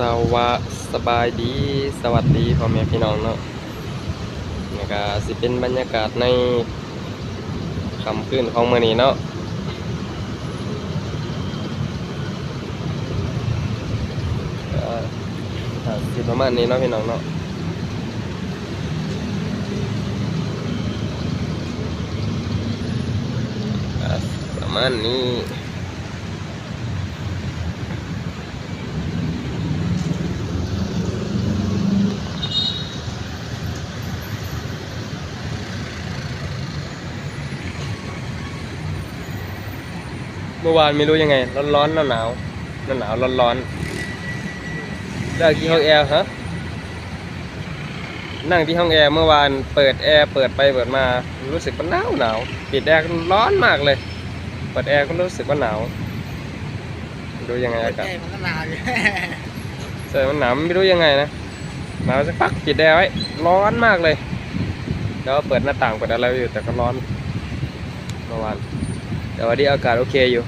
สวัสสบายดี สวัสดีพ่อแม่พี่น้องเนาะนี่ก็สิเป็นบรรยากาศในค่ำคืนของมื้อนี้เนาะสิประมาณนี้เนาะพี่น้องเนาะประมาณนี้ เมื่อวานไม่รู้ยังไง ร้อนร้อนหนาวหนาวหนาวหนาวร้อนร้อนนั่งที่ห้องแอร์ฮะนั่งที่ห้องแอร์เมื่อวานเปิดแอร์เปิดไปเปิดมารู้สึกว่าหนาวหนาวปิดแอร์ก็ร้อนมากเลย เปิดแอร์ก็รู้สึกว่าหนาวดูยังไงอากาศใจมันก็หนาวอยู่ใช่มันหนาวไม่รู้ยังไงนะหนาวสักพักปิดแอร์ไว้ร้อนมากเลย แล้วก็เปิดหน้าต่างเปิดอะไรอยู่แต่ก็ร้อนเมื่อวาน แต่วันนี้อากาศโอเคอยู่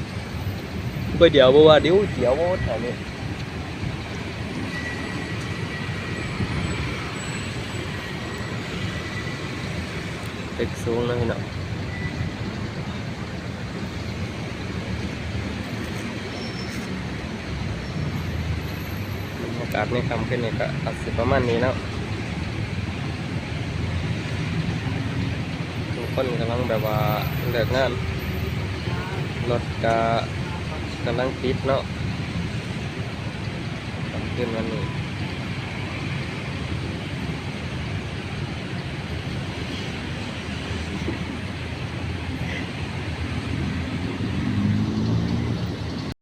เมื่อเดี๋ยวเพราะว่าเดี๋ยวเดี๋ยวแถวนี้ตึกสูงนะพี่น้องบรรยากาศในคำขึ้นนี่ก็อาจสิประมาณนี้แล้วทุกคนกำลังแบบว่าเลิกงาน รถก็กำลังติดเนาะขึ้นวันนี้